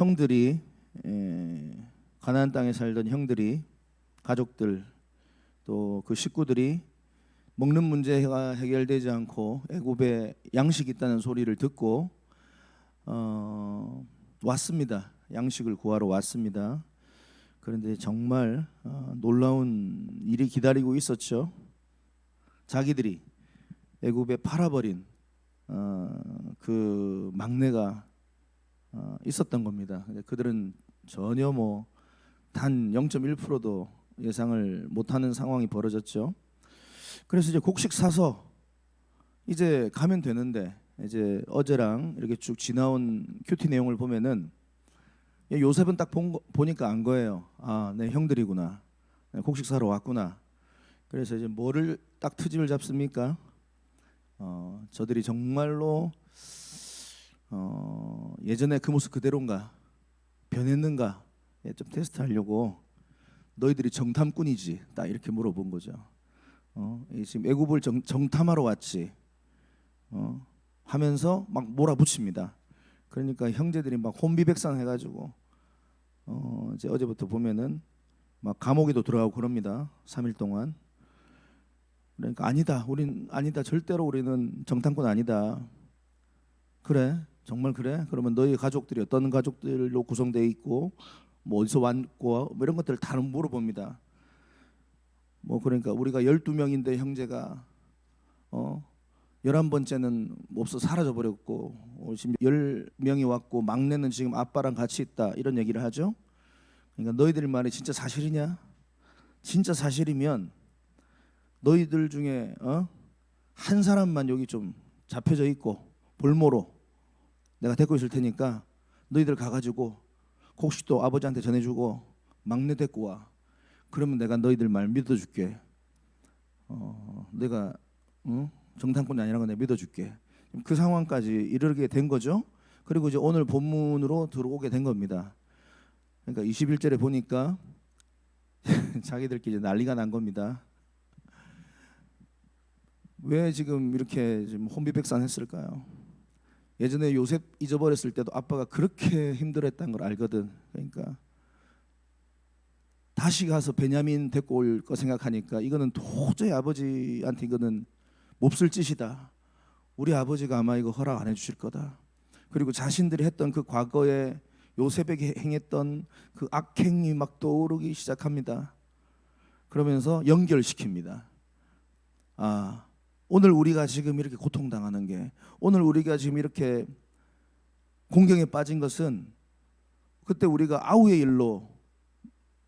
형들이 에, 가나안 땅에 살던 형들이 가족들 또 그 식구들이 먹는 문제가 해결되지 않고 애굽에 양식이 있다는 소리를 듣고 어, 왔습니다. 양식을 구하러 왔습니다. 그런데 정말 어, 놀라운 일이 기다리고 있었죠. 자기들이 애굽에 팔아버린 어, 그 막내가 어, 있었던 겁니다. 그들은 전혀 뭐 단 0.1%도 예상을 못하는 상황이 벌어졌죠. 그래서 이제 곡식 사서 이제 가면 되는데 이제 어제랑 이렇게 쭉 지나온 큐티 내용을 보면은 요셉은 딱 본, 거- 보니까 안 거예요. 아, 내 형들이구나. 네, 곡식 사러 왔구나. 그래서 이제 뭐를 딱 트집을 잡습니까? 어, 저들이 정말로 어, 예전에 그 모습 그대로인가 변했는가 예, 좀 테스트하려고 너희들이 정탐꾼이지 딱 이렇게 물어본 거죠. 어, 이 지금 애굽을 정, 정탐하러 왔지. 어, 하면서 막 몰아붙입니다. 그러니까 형제들이 막 혼비백산 해가지고 어, 이제 어제부터 보면은 막 감옥에도 들어가고 그럽니다. 3일 동안. 그러니까 아니다. 우린 아니다. 절대로 우리는 정탐꾼 아니다. 그래. 정말 그래? 그러면 너희 가족들이 어떤 가족들로 구성되어 있고 뭐 어디서 왔고 뭐 이런 것들을 다 물어봅니다. 뭐 그러니까 우리가 12명인데 형제가 어 11번째는 없어 사라져 버렸고 어, 지금 10명이 왔고 막내는 지금 아빠랑 같이 있다. 이런 얘기를 하죠. 그러니까 너희들 말이 진짜 사실이냐? 진짜 사실이면 너희들 중에 어? 한 사람만 여기 좀 잡혀져 있고 볼모로 내가 데리고 있을 테니까 너희들 가가지고 곡식도 아버지한테 전해주고 막내 데리고 와. 그러면 내가 너희들 말 믿어줄게. 어, 내가 어? 정탐꾼이 아니라는 거 내가 믿어줄게. 그 상황까지 이르게 된 거죠. 그리고 이제 오늘 본문으로 들어오게 된 겁니다. 그러니까 21절에 보니까 자기들끼리 난리가 난 겁니다. 왜 지금 이렇게 지금 혼비백산했을까요? 예전에 요셉 잊어버렸을 때도 아빠가 그렇게 힘들었다는 걸 알거든. 그러니까 다시 가서 베냐민 데리고 올 거 생각하니까 이거는 도저히 아버지한테 이거는 몹쓸 짓이다. 우리 아버지가 아마 이거 허락 안 해주실 거다. 그리고 자신들이 했던 그 과거에 요셉에게 행했던 그 악행이 막 떠오르기 시작합니다. 그러면서 연결시킵니다. 아, 오늘 우리가 지금 이렇게 고통당하는 게 오늘 우리가 지금 이렇게 공경에 빠진 것은 그때 우리가 아우의 일로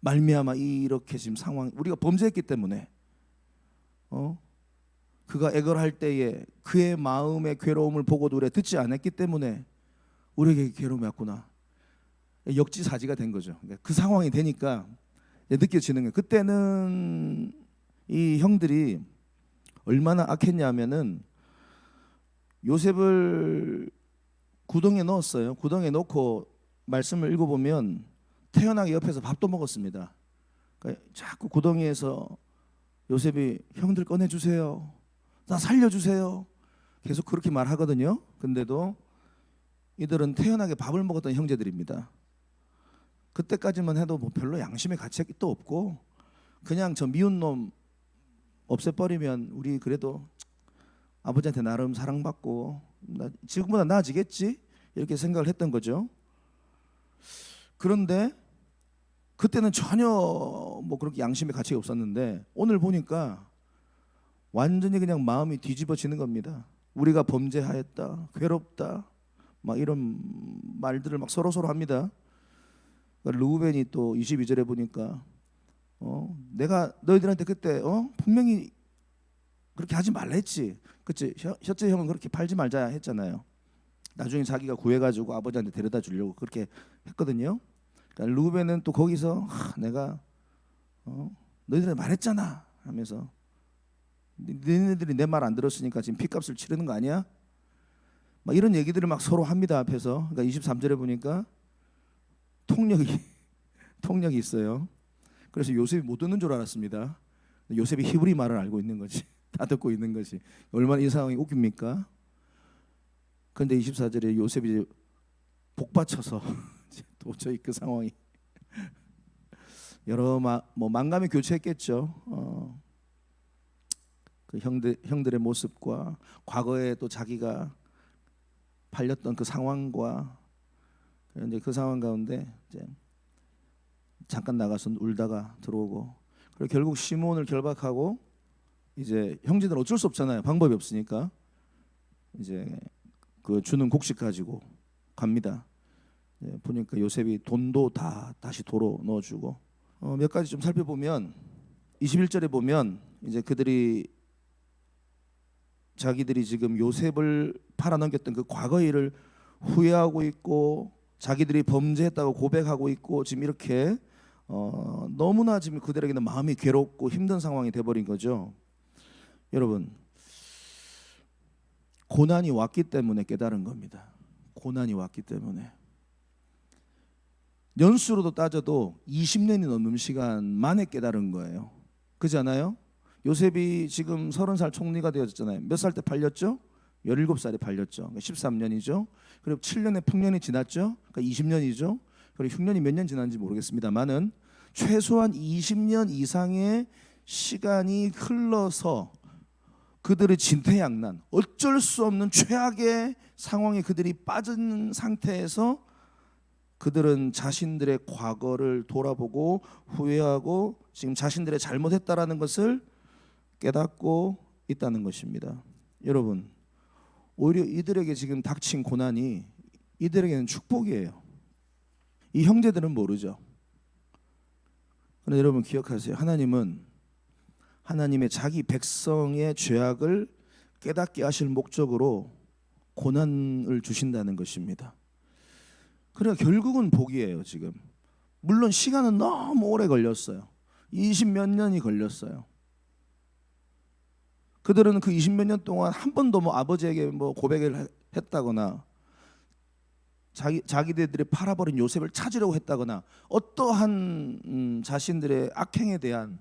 말미암아 이렇게 지금 상황 우리가 범죄했기 때문에 어 그가 애걸할 때에 그의 마음의 괴로움을 보고도 우리가 듣지 않았기 때문에 우리에게 괴로움이 왔구나 역지사지가 된 거죠. 그러니까 그 상황이 되니까 느껴지는 거예요. 그때는 이 형들이 얼마나 악했냐면은 요셉을 구덩이에 넣었어요. 구덩이에 넣고 말씀을 읽어보면 태어나기 옆에서 밥도 먹었습니다. 그러니까 자꾸 구덩이에서 요셉이 형들 꺼내 주세요. 나 살려 주세요. 계속 그렇게 말하거든요. 근데도 이들은 태어나게 밥을 먹었던 형제들입니다. 그때까지만 해도 뭐 별로 양심의 가책도 없고 그냥 저 미운 놈 없애버리면 우리 그래도 아버지한테 나름 사랑받고 나 지금보다 나아지겠지 이렇게 생각을 했던 거죠. 그런데 그때는 전혀 뭐 그렇게 양심의 가책이 없었는데 오늘 보니까 완전히 그냥 마음이 뒤집어지는 겁니다. 우리가 범죄하였다, 괴롭다, 막 이런 말들을 막 서로 서로 합니다. 그러니까 르우벤이 또 22절에 보니까 어, 내가 너희들한테 그때 어? 분명히 그렇게 하지 말라 했지. 그치? 혀- 혀째 형은 그렇게 팔지 말자 했잖아요. 나중에 자기가 구해가지고 아버지한테 데려다 주려고 그렇게 했거든요. 그러니까 루벤은 또 거기서 하, 내가 어, 너희들 말했잖아 하면서 니- 니네들이 내 말 안 들었으니까 지금 피값을 치르는 거 아니야? 막 이런 얘기들을 막 서로 합니다 앞에서. 그러니까 23절에 보니까 통력이 통력이 있어요. 그래서 요셉이 못 듣는 줄 알았습니다. 요셉이 히브리 말을 알고 있는 거지. 다 듣고 있는 거지. 얼마나 이 상황이 웃깁니까? 그런데 24절에 요셉이 복받쳐서 도저히 그 상황이 여러 마, 뭐 만감이 교체했겠죠. 어, 그 형들 형들의 모습과 과거에 또 자기가 팔렸던 그 상황과 그런데 그 상황 가운데 이제 잠깐 나가서 울다가 들어오고 그리고 결국 시몬을 결박하고 이제 형제들 어쩔 수 없잖아요. 방법이 없으니까 이제 그 주는 곡식 가지고 갑니다. 예, 보니까 요셉이 돈도 다 다시 도로 넣어주고 어, 몇 가지 좀 살펴보면 21절에 보면 이제 그들이 자기들이 지금 요셉을 팔아넘겼던 그 과거 일을 후회하고 있고 자기들이 범죄했다고 고백하고 있고 지금 이렇게 어, 너무나 지금 그들에게는 마음이 괴롭고 힘든 상황이 돼버린 거죠. 여러분 고난이 왔기 때문에 깨달은 겁니다. 고난이 왔기 때문에 연수로도 따져도 20년이 넘는 시간 만에 깨달은 거예요. 그잖아요. 요셉이 지금 30살 총리가 되었잖아요. 몇 살 때 팔렸죠? 17살에 팔렸죠. 그러니까 13년이죠. 그리고 7년의 풍년이 지났죠. 그러니까 20년이죠. 그리고 흉년이 몇 년 지났는지 모르겠습니다만은 최소한 20년 이상의 시간이 흘러서 그들의 진퇴양난, 어쩔 수 없는 최악의 상황에 그들이 빠진 상태에서 그들은 자신들의 과거를 돌아보고 후회하고 지금 자신들의 잘못했다라는 것을 깨닫고 있다는 것입니다. 여러분, 오히려 이들에게 지금 닥친 고난이 이들에게는 축복이에요. 이 형제들은 모르죠. 그런데 여러분 기억하세요. 하나님은 하나님의 자기 백성의 죄악을 깨닫게 하실 목적으로 고난을 주신다는 것입니다. 그러니까 결국은 복이에요, 지금. 물론 시간은 너무 오래 걸렸어요. 20 몇 년이 걸렸어요. 그들은 그 20 몇 년 동안 한 번도 뭐 아버지에게 뭐 고백을 했다거나 자기 자기들이 팔아버린 요셉을 찾으려고 했다거나 어떠한 음, 자신들의 악행에 대한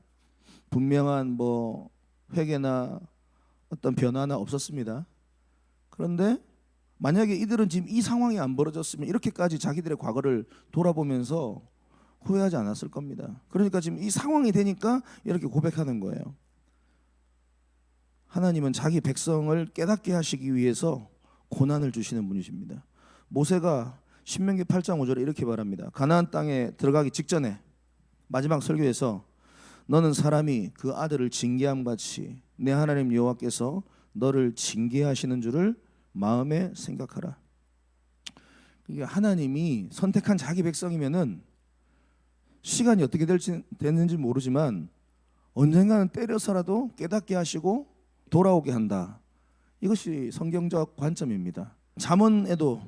분명한 뭐 회개나 어떤 변화나 없었습니다. 그런데 만약에 이들은 지금 이 상황이 안 벌어졌으면 이렇게까지 자기들의 과거를 돌아보면서 후회하지 않았을 겁니다. 그러니까 지금 이 상황이 되니까 이렇게 고백하는 거예요. 하나님은 자기 백성을 깨닫게 하시기 위해서 고난을 주시는 분이십니다. 모세가 신명기 8장 5절에 이렇게 말합니다. 가나안 땅에 들어가기 직전에 마지막 설교에서 너는 사람이 그 아들을 징계함 같이 내 하나님 여호와께서 너를 징계하시는 줄을 마음에 생각하라. 이게 하나님이 선택한 자기 백성이면은 시간이 어떻게 될지 됐는지 모르지만 언젠가는 때려서라도 깨닫게 하시고 돌아오게 한다. 이것이 성경적 관점입니다. 잠언에도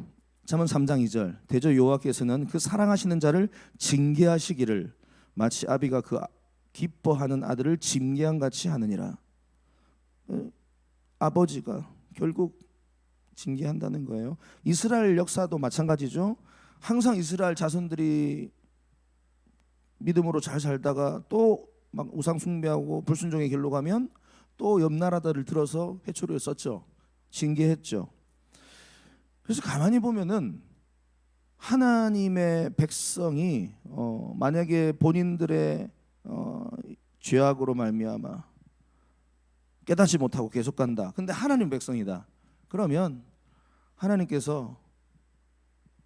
잠언 3장 2절 대저 여호와께서는 그 사랑하시는 자를 징계하시기를 마치 아비가 그 기뻐하는 아들을 징계한 같이 하느니라. 어, 아버지가 결국 징계한다는 거예요. 이스라엘 역사도 마찬가지죠. 항상 이스라엘 자손들이 믿음으로 잘 살다가 또 막 우상 숭배하고 불순종의 길로 가면 또 옆 나라들을 들어서 회초리를 썼죠. 징계했죠. 그래서 가만히 보면은 하나님의 백성이 어, 만약에 본인들의 어, 죄악으로 말미암아 깨닫지 못하고 계속 간다. 근데 하나님 백성이다. 그러면 하나님께서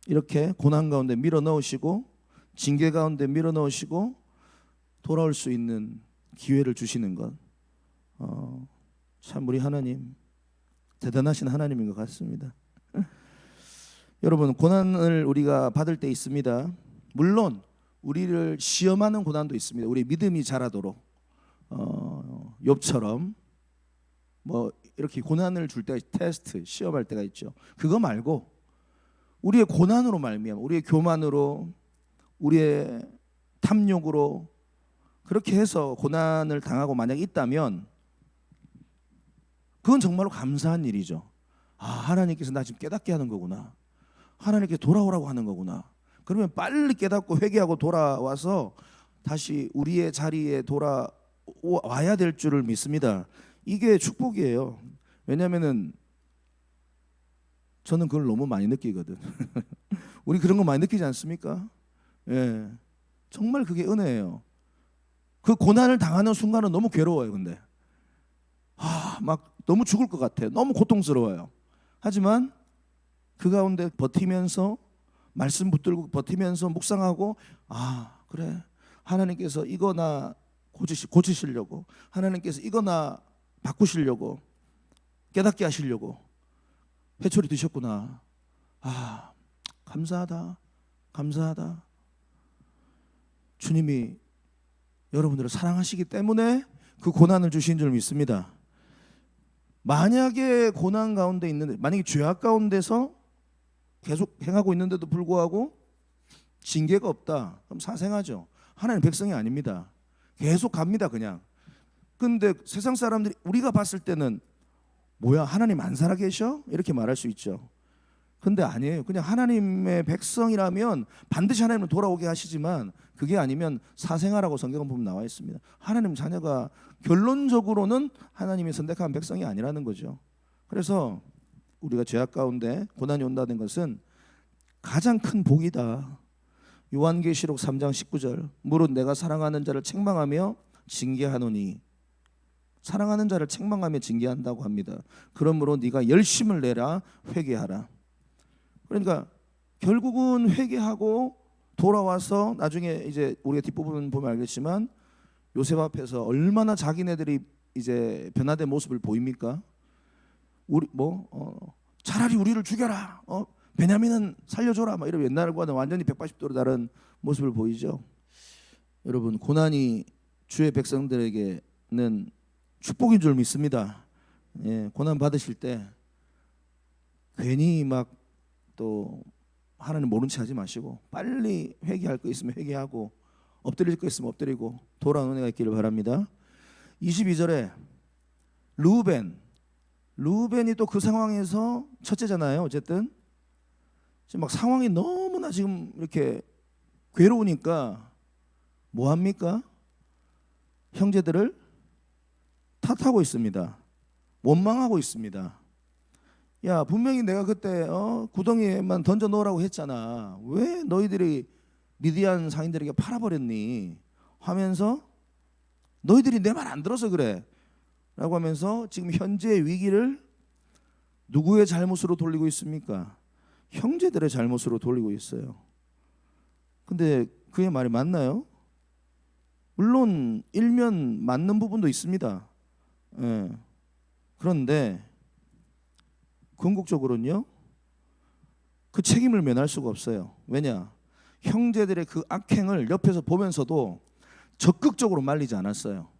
이렇게 고난 가운데 밀어 넣으시고 징계 가운데 밀어 넣으시고 돌아올 수 있는 기회를 주시는 것. 어, 참 우리 하나님 대단하신 하나님인 것 같습니다. 여러분 고난을 우리가 받을 때 있습니다. 물론 우리를 시험하는 고난도 있습니다. 우리 믿음이 자라도록 어, 욥처럼 뭐 이렇게 고난을 줄때 테스트 시험할 때가 있죠. 그거 말고 우리의 고난으로 말미암아 우리의 교만으로 우리의 탐욕으로 그렇게 해서 고난을 당하고 만약 있다면 그건 정말로 감사한 일이죠. 아 하나님께서 나 지금 깨닫게 하는 거구나. 하나님께 돌아오라고 하는 거구나. 그러면 빨리 깨닫고 회개하고 돌아와서 다시 우리의 자리에 돌아와야 될 줄을 믿습니다. 이게 축복이에요. 왜냐하면은 저는 그걸 너무 많이 느끼거든. 우리 그런 거 많이 느끼지 않습니까? 예. 정말 그게 은혜예요. 그 고난을 당하는 순간은 너무 괴로워요. 근데 아, 막 너무 죽을 것 같아요. 너무 고통스러워요. 하지만 그 가운데 버티면서 말씀 붙들고 버티면서 묵상하고 아 그래. 하나님께서 이거 나 고치시, 고치시려고 하나님께서 이거 나 바꾸시려고 깨닫게 하시려고 회초리 드셨구나. 아 감사하다. 감사하다. 주님이 여러분들을 사랑하시기 때문에 그 고난을 주신 줄 믿습니다. 만약에 고난 가운데 있는데 만약에 죄악 가운데서 계속 행하고 있는데도 불구하고 징계가 없다. 그럼 사생하죠. 하나님 백성이 아닙니다. 계속 갑니다, 그냥. 근데 세상 사람들이 우리가 봤을 때는 뭐야, 하나님 안 살아 계셔? 이렇게 말할 수 있죠. 근데 아니에요. 그냥 하나님의 백성이라면 반드시 하나님은 돌아오게 하시지만 그게 아니면 사생하라고 성경은 보면 나와 있습니다. 하나님 자녀가 결론적으로는 하나님의 선택한 백성이 아니라는 거죠. 그래서 우리가 죄악 가운데 고난이 온다는 것은 가장 큰 복이다. 요한계시록 3장 19절 무릇 내가 사랑하는 자를 책망하며 징계하노니 사랑하는 자를 책망하며 징계한다고 합니다. 그러므로 네가 열심을 내라 회개하라. 그러니까 결국은 회개하고 돌아와서 나중에 이제 우리가 뒷부분 보면 알겠지만 요셉 앞에서 얼마나 자기네들이 이제 변화된 모습을 보입니까? 우리 뭐 어, 차라리 우리를 죽여라. 어, 베냐민은 살려줘라. 막 이런 옛날과는 완전히 180도로 다른 모습을 보이죠. 여러분 고난이 주의 백성들에게는 축복인 줄 믿습니다. 예, 고난 받으실 때 괜히 막 또 하나님 모른 체 하지 마시고 빨리 회개할 거 있으면 회개하고 엎드릴 거 있으면 엎드리고 돌아오는 은혜가 있기를 바랍니다. 22절에 루벤 루벤이 또 그 상황에서 첫째잖아요. 어쨌든 지금 막 상황이 너무나 지금 이렇게 괴로우니까 뭐 합니까? 형제들을 탓하고 있습니다. 원망하고 있습니다. 야 분명히 내가 그때 어, 구덩이에만 던져 놓으라고 했잖아. 왜 너희들이 미디안 상인들에게 팔아버렸니? 하면서 너희들이 내 말 안 들어서 그래. 라고 하면서 지금 현재의 위기를 누구의 잘못으로 돌리고 있습니까? 형제들의 잘못으로 돌리고 있어요. 근데 그의 말이 맞나요? 물론 일면 맞는 부분도 있습니다. 예. 그런데 궁극적으로는요. 그 책임을 면할 수가 없어요. 왜냐? 형제들의 그 악행을 옆에서 보면서도 적극적으로 말리지 않았어요.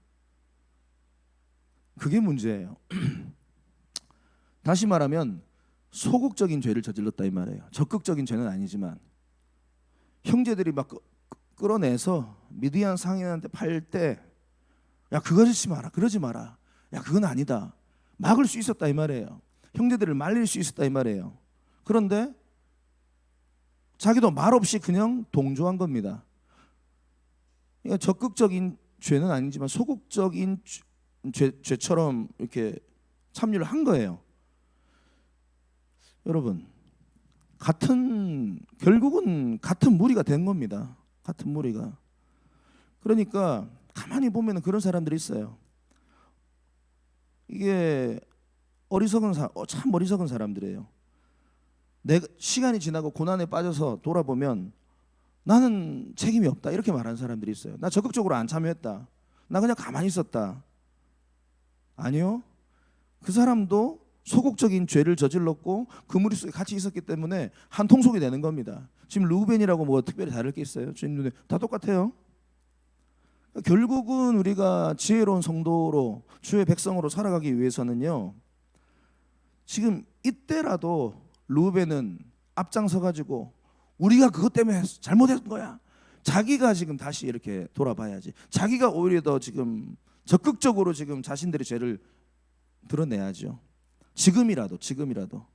그게 문제예요. 다시 말하면 소극적인 죄를 저질렀다 이 말이에요. 적극적인 죄는 아니지만 형제들이 막 끄- 끌어내서 미디안 상인한테 팔 때 야 그거 하지 마라 그러지 마라 야 그건 아니다 막을 수 있었다 이 말이에요. 형제들을 말릴 수 있었다 이 말이에요. 그런데 자기도 말 없이 그냥 동조한 겁니다. 그러니까 적극적인 죄는 아니지만 소극적인 죄- 죄, 죄처럼 이렇게 참여를 한 거예요. 여러분 같은 결국은 같은 무리가 된 겁니다. 같은 무리가. 그러니까 가만히 보면 그런 사람들이 있어요. 이게 어리석은 사, 어, 참 어리석은 사람들이에요. 내 시간이 지나고 고난에 빠져서 돌아보면 나는 책임이 없다 이렇게 말하는 사람들이 있어요. 나 적극적으로 안 참여했다. 나 그냥 가만히 있었다. 아니요. 그 사람도 소극적인 죄를 저질렀고 그 무리 속에 같이 있었기 때문에 한 통속이 되는 겁니다. 지금 루벤이라고 뭐 특별히 다를 게 있어요? 주님 눈에 다 똑같아요. 결국은 우리가 지혜로운 성도로 주의 백성으로 살아가기 위해서는요. 지금 이때라도 루벤은 앞장서 가지고 우리가 그것 때문에 잘못한 거야. 자기가 지금 다시 이렇게 돌아봐야지. 자기가 오히려 더 지금 적극적으로 지금 자신들의 죄를 드러내야죠. 지금이라도 지금이라도.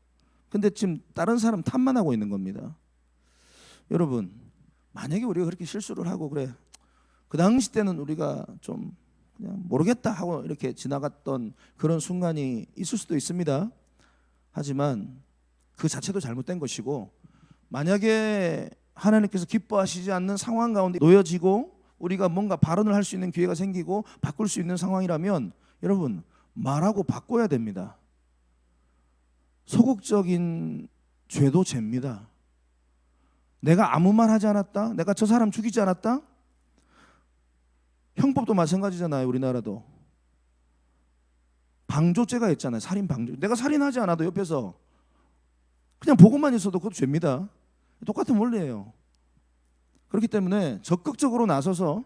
근데 지금 다른 사람 탓만 하고 있는 겁니다. 여러분, 만약에 우리가 그렇게 실수를 하고 그래. 그 당시 때는 우리가 좀 그냥 모르겠다 하고 이렇게 지나갔던 그런 순간이 있을 수도 있습니다. 하지만 그 자체도 잘못된 것이고 만약에 하나님께서 기뻐하시지 않는 상황 가운데 놓여지고 우리가 뭔가 발언을 할 수 있는 기회가 생기고 바꿀 수 있는 상황이라면 여러분 말하고 바꿔야 됩니다. 소극적인 죄도 죄입니다. 내가 아무 말 하지 않았다? 내가 저 사람 죽이지 않았다? 형법도 마찬가지잖아요. 우리나라도. 방조죄가 있잖아요. 살인 방조. 내가 살인하지 않아도 옆에서 그냥 보고만 있어도 그것도 죄입니다. 똑같은 원리예요. 그렇기 때문에 적극적으로 나서서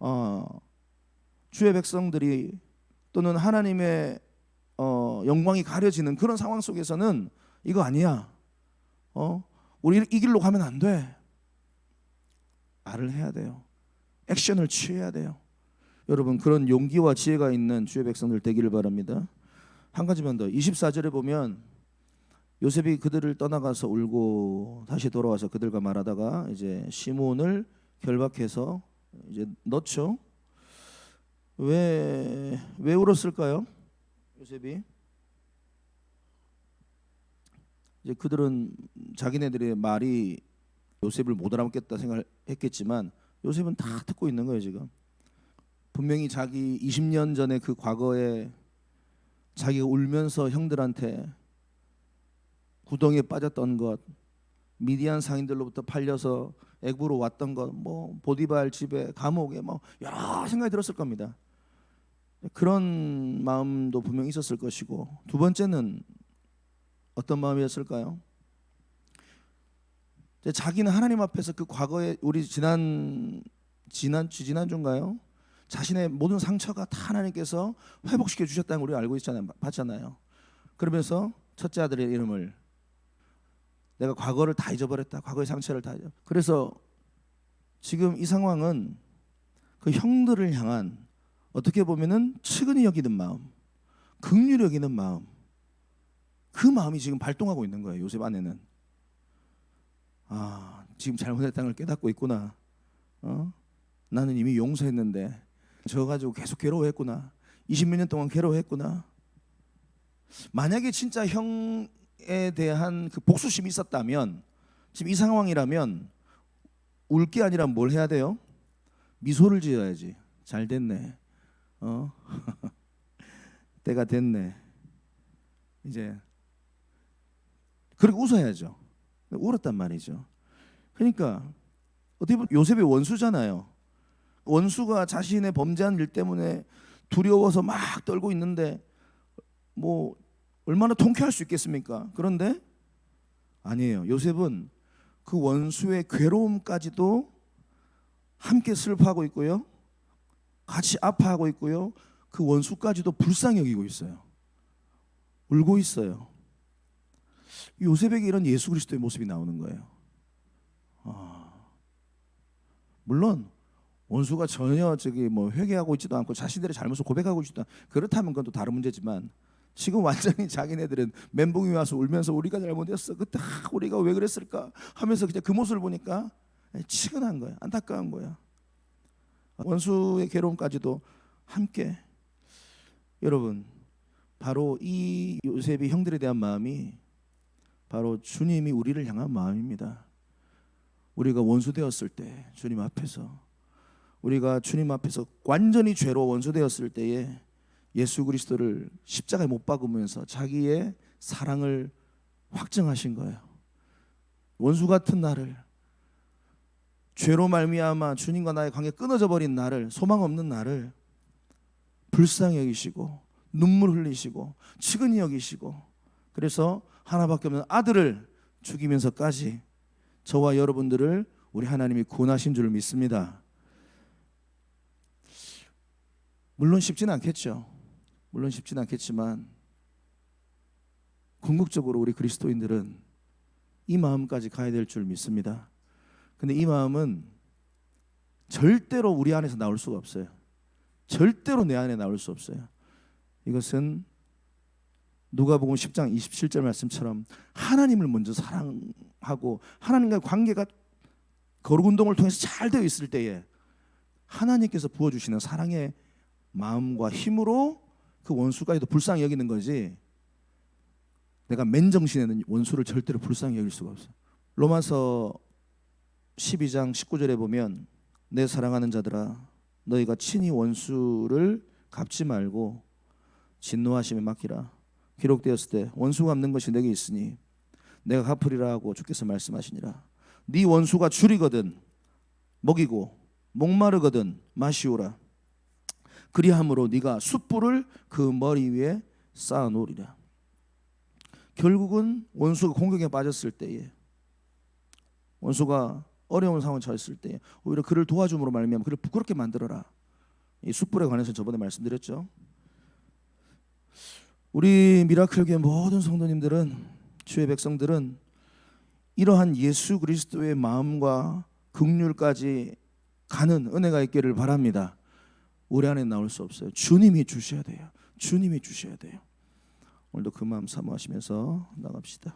어, 주의 백성들이 또는 하나님의 어, 영광이 가려지는 그런 상황 속에서는 이거 아니야. 어, 우리 이 길로 가면 안 돼. 말을 해야 돼요. 액션을 취해야 돼요. 여러분 그런 용기와 지혜가 있는 주의 백성들 되기를 바랍니다. 한 가지만 더. 24절에 보면 요셉이 그들을 떠나가서 울고 다시 돌아와서 그들과 말하다가 이제 시몬을 결박해서 이제 넣죠. 왜 왜 울었을까요? 요셉이 이제 그들은 자기네들의 말이 요셉을 못 알아먹겠다 생각했겠지만 요셉은 다 듣고 있는 거예요 지금. 분명히 자기 20년 전에 그 과거에 자기가 울면서 형들한테 구덩이에 빠졌던 것, 미디안 상인들로부터 팔려서 애굽으로 왔던 것, 뭐 보디발 집에 감옥에 뭐 여러 생각이 들었을 겁니다. 그런 마음도 분명히 있었을 것이고 두 번째는 어떤 마음이었을까요? 자기는 하나님 앞에서 그 과거에 우리 지난 지난 주 지난 주인가요? 자신의 모든 상처가 다 하나님께서 회복시켜 주셨다는 걸 우리가 알고 있잖아요. 봤잖아요. 그러면서 첫째 아들의 이름을 내가 과거를 다 잊어버렸다. 과거의 상처를 다 잊어. 그래서 지금 이 상황은 그 형들을 향한 어떻게 보면은 측은히 여기는 마음, 극률 여기는 마음, 그 마음이 지금 발동하고 있는 거예요. 요셉 안에는. 아, 지금 잘못했다는 걸 깨닫고 있구나. 어? 나는 이미 용서했는데 저 가지고 계속 괴로워했구나. 20몇 년 동안 괴로워했구나. 만약에 진짜 형 에 대한 그 복수심이 있었다면 지금 이 상황이라면 울 게 아니라 뭘 해야 돼요? 미소를 지어야지. 잘 됐네. 어? 때가 됐네. 이제 그렇게 웃어야죠. 울었단 말이죠. 그러니까 어떻게 보면 요셉의 원수잖아요. 원수가 자신의 범죄한 일 때문에 두려워서 막 떨고 있는데 뭐 얼마나 통쾌할 수 있겠습니까? 그런데 아니에요. 요셉은 그 원수의 괴로움까지도 함께 슬퍼하고 있고요. 같이 아파하고 있고요. 그 원수까지도 불쌍히 여기고 있어요. 울고 있어요. 요셉에게 이런 예수 그리스도의 모습이 나오는 거예요. 아, 물론 원수가 전혀 저기 뭐 회개하고 있지도 않고 자신들의 잘못을 고백하고 있지도 않 그렇다면 그건 또 다른 문제지만 지금 완전히 자기네들은 멘붕이 와서 울면서 우리가 잘못했어. 그때 아, 우리가 왜 그랬을까? 하면서 그냥 그 모습을 보니까 치근한 거야. 안타까운 거야. 원수의 괴로움까지도 함께. 여러분 바로 이 요셉이 형들에 대한 마음이 바로 주님이 우리를 향한 마음입니다. 우리가 원수 되었을 때 주님 앞에서 우리가 주님 앞에서 완전히 죄로 원수 되었을 때에 예수 그리스도를 십자가에 못 박으면서 자기의 사랑을 확증하신 거예요. 원수 같은 나를 죄로 말미암아 주님과 나의 관계 끊어져 버린 나를 소망 없는 나를 불쌍히 여기시고 눈물 흘리시고 측은히 여기시고 그래서 하나밖에 없는 아들을 죽이면서까지 저와 여러분들을 우리 하나님이 구원하신 줄 믿습니다. 물론 쉽지는 않겠죠. 물론 쉽지는 않겠지만 궁극적으로 우리 그리스도인들은 이 마음까지 가야 될 줄 믿습니다. 근데 이 마음은 절대로 우리 안에서 나올 수가 없어요. 절대로 내 안에 나올 수 없어요. 이것은 누가복음 10장 27절 말씀처럼 하나님을 먼저 사랑하고 하나님과의 관계가 거룩 운동을 통해서 잘 되어 있을 때에 하나님께서 부어 주시는 사랑의 마음과 힘으로 그 원수까지도 불쌍히 여기는 거지. 내가 맨정신에는 원수를 절대로 불쌍히 여길 수가 없어. 로마서 12장 19절에 보면 내 사랑하는 자들아 너희가 친히 원수를 갚지 말고 진노하심에 맡기라 기록되었을 때 원수 갚는 것이 내게 있으니 내가 갚으리라 하고 주께서 말씀하시니라 네 원수가 줄이거든 먹이고 목마르거든 마시오라 그리함으로 네가 숯불을 그 머리 위에 쌓아 놓으리라 결국은 원수가 공격에 빠졌을 때에 원수가 어려운 상황에 처했을 때 오히려 그를 도와줌으로 말미암아 그를 부끄럽게 만들어라. 이 숯불에 관해서 저번에 말씀드렸죠. 우리 미라클교회 모든 성도님들은 주의 백성들은 이러한 예수 그리스도의 마음과 극률까지 가는 은혜가 있기를 바랍니다. 우리 안에 나올 수 없어요. 주님이 주셔야 돼요. 주님이 주셔야 돼요. 오늘도 그 마음 사모하시면서 나갑시다.